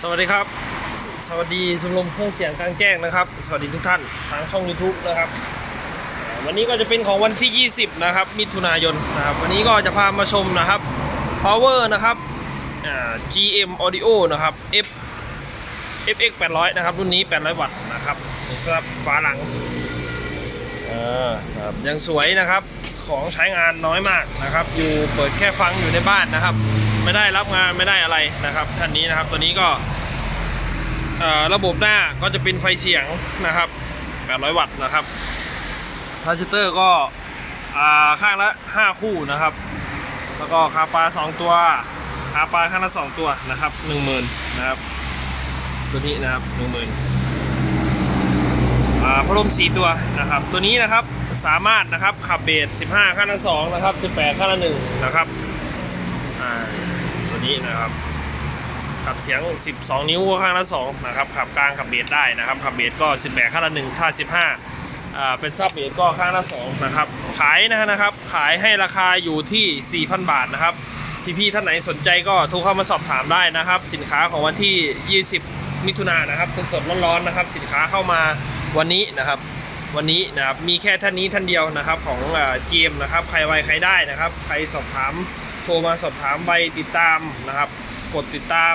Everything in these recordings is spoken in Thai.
สวัสดีครับ สวัสดีชมรมเครื่องเสียงกลางแจ้งนะครับ สวัสดีทุกท่านทางช่อง YouTube นะครับ วันนี้ก็จะเป็นของวันที่ 20 นะครับ มิถุนายนนะครับ วันนี้ก็จะพามาชมนะครับ power นะครับ GM audio นะครับ F FX 800 นะครับ รุ่นนี้ 800 วัตต์นะครับนะครับฝาหลังครับยังสวยนะครับของใช้งานน้อยมากนะครับ อยู่เปิดแค่ฟังอยู่ในบ้านนะครับ ไม่ได้รับงานไม่ได้อะไรนะครับท่านนี้นะครับตัวนี้ก็ระบบหน้าก็จะเป็นไฟเสียงนะครับ 800 วัตต์นะครับทรานซิสเตอร์ก็ข้างละ 5 คู่นะครับ แล้วก็คาปา2 ตัวคาปาข้างละ 2 ตัวนะครับ 10,000นะครับ ตัวนี้นะครับ 10,000อ่าพัดลม4 ตัวนะครับ ตัวนี้นะครับสามารถนะครับขับเบส15 ข้างละ2นะครับ 18 ข้างละ1นะครับ นี้นะครับขับเสียง 12 นิ้วข้างละ2นะครับขับกลางขับเบสได้นะครับขับเบสก็ 18ข้างละ1ถ้า 15อ่าเป็นซับเบสก็ข้างละ2นะครับขายนะครับ ขายให้ราคาอยู่ที่ 4,000 บาทนะครับพี่ๆท่านไหนสนใจก็โทรเข้ามาสอบถามได้นะครับ สินค้าของวันที่ 20 มิถุนายนนะครับสดๆร้อนๆนะครับ สินค้าเข้ามาวันนี้นะครับ วันนี้นะครับมีแค่ท่านนี้ท่านเดียวนะครับของเจีมนะครับใครไวใครได้นะครับ ใครสอบถาม โทรมาสอบถามใบติดตามนะครับ กดติดตาม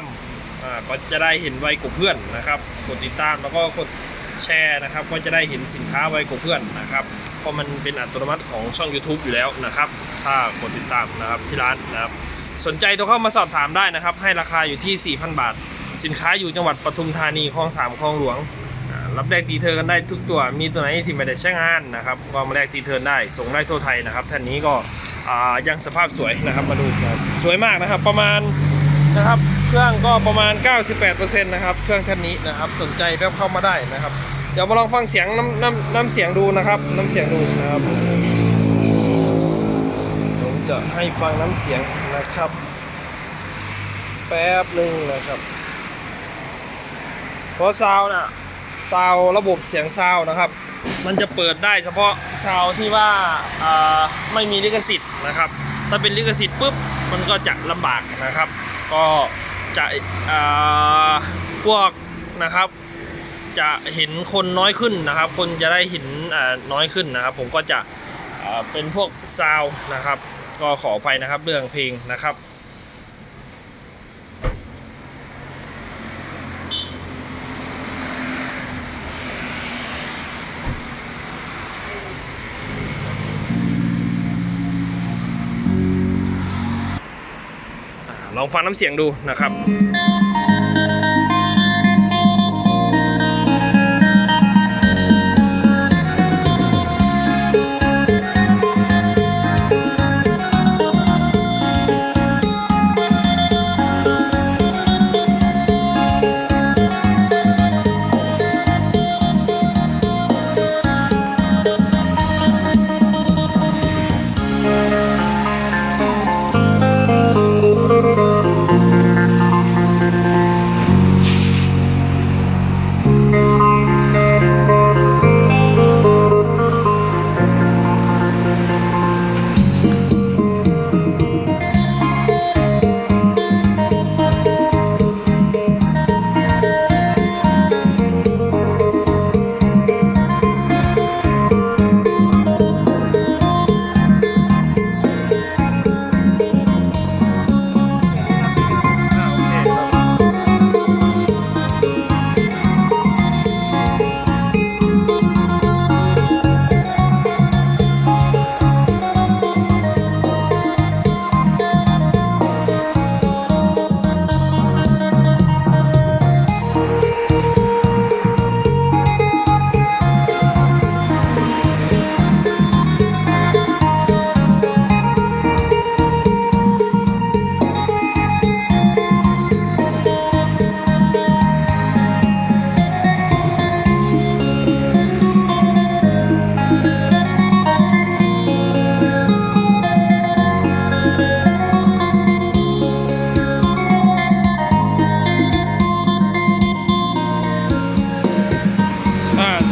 ก็จะได้เห็นไวกว่าเพื่อนนะครับ กดติดตามแล้วก็กดแชร์นะครับ ก็จะได้เห็นสินค้าไวกว่าเพื่อนนะครับเพราะมันเป็นอัตโนมัติของช่อง YouTube อยู่แล้วนะครับ ถ้ากดติดตามนะครับที่ร้านนะครับ สนใจโทรเข้ามาสอบถามได้นะครับ ให้ราคาอยู่ที่ 4,000 บาท สินค้าอยู่จังหวัดปทุมธานีคลองสามคลองหลวง รับแลกตีเทิร์นกันได้ทุกตัว มีตัวไหนที่ไม่ได้ใช้งานนะครับ ก็มาแลกตีเทิร์นได้ ส่งได้ทั่วไทยนะครับ ท่านนี้ก็ ยังสภาพสวยนะครับมาดูนะครับสวยมากนะครับ ประมาณนะครับเครื่องก็ประมาณ 98%นะครับเครื่องท่านนี้นะครับสนใจแวบเข้ามาได้นะครับ เดี๋ยวมาลองฟังเสียงน้ำน้ำน้ำเสียงดูนะครับน้ำเสียงดูนะครับผมจะให้ฟังน้ำเสียงนะครับ แป๊บหนึ่งนะครับเพราะซาวน่ะ ซาวระบบเสียงซาวนะครับ มันจะเปิดได้เฉพาะซาวที่ว่าไม่มีลิขสิทธิ์นะครับ ถ้าเป็นลิขสิทธิ์ปุ๊บมันก็จะลำบากนะครับ ก็จะพวกนะครับ จะเห็นคนน้อยขึ้นนะครับ คนจะได้เห็นน้อยขึ้นนะครับ ผมก็จะเป็นพวกซาวนะครับ ก็ขออภัยนะครับเรื่องเพลงนะครับ ลองฟังน้ำเสียงดูนะครับ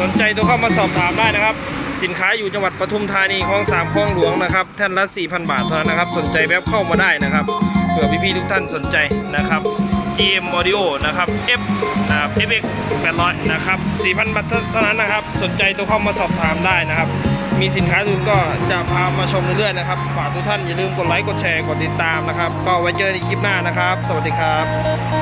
นใจโทรเข้ามาสอบถามได้นะครับ สินค้าอยู่จังหวัดปทุมธานีคลองสามคลองหลวงนะครับแท่นละ 4,000 บาทเท่านั้นนะครับ สนใจแวบเข้ามาได้นะครับเผื่อพี่ๆทุกท่านสนใจนะครับ GM Audio นะครับ F นะครับ FX 800 นะครับ 4,000 บาทเท่านั้นนะครับ สนใจตัวเข้ามาสอบถามได้นะครับ มีสินค้าทุนก็จะพามาชมเรื่อยๆนะครับ ฝากทุกท่านอย่าลืมกดไลค์ กดแชร์ กดติดตามนะครับ ก็ไว้เจอในคลิปหน้านะครับ สวัสดีครับ